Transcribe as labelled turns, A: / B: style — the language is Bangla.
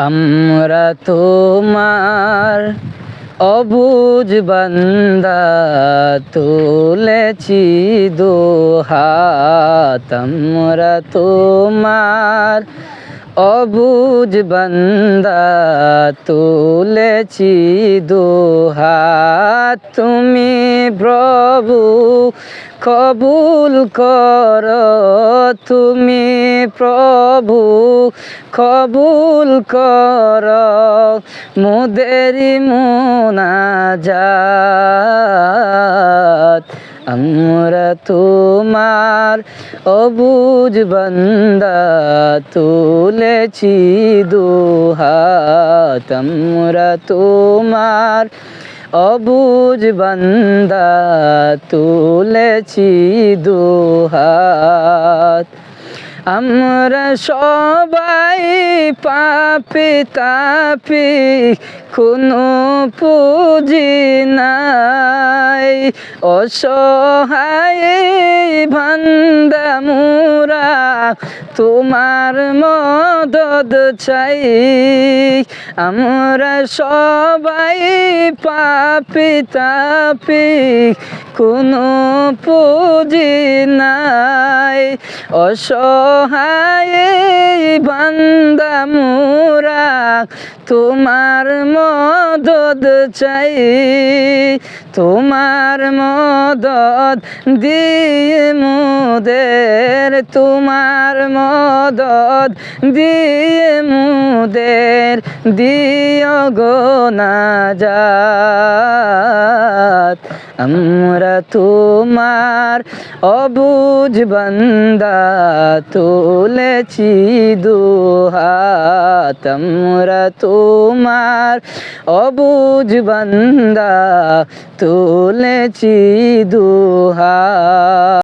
A: আমরা তোমার অবুজ বান্দা তুলেছি দোহাত আমরা তোমার অবুজ বান্দা তুলেছি দোহাত। তুমি প্রভু কবুল কর। তুমি প্রভু কবুল কর। মুদেরি মুনাজাত। আমরা তোমার অবুজ বান্দা, তুলেছি দুহাত আমরা তোমার অবুজ বান্দা, তুলেছি দুহাত আমরা সবাই পাপি তাপি, কোনো পুঁজি নাই। অসহায় ভান্দা মুরা তোমার মদদ চাই। আমরা সবাই পাপি তাপি, কোনো পুঁজি নাই। অসহায় বান্দা মুরা, তোমার মদদ চাই। তোমার মদদ দিয়ে মুদের, তোমার মদদ দিয়ে মুদের দিয় গো না যাত আমরা তোমার অবুজ বান্দা, তুলেছি দুহাত আমরা তোমার অবুজ বান্দা, তুলেছি দুহা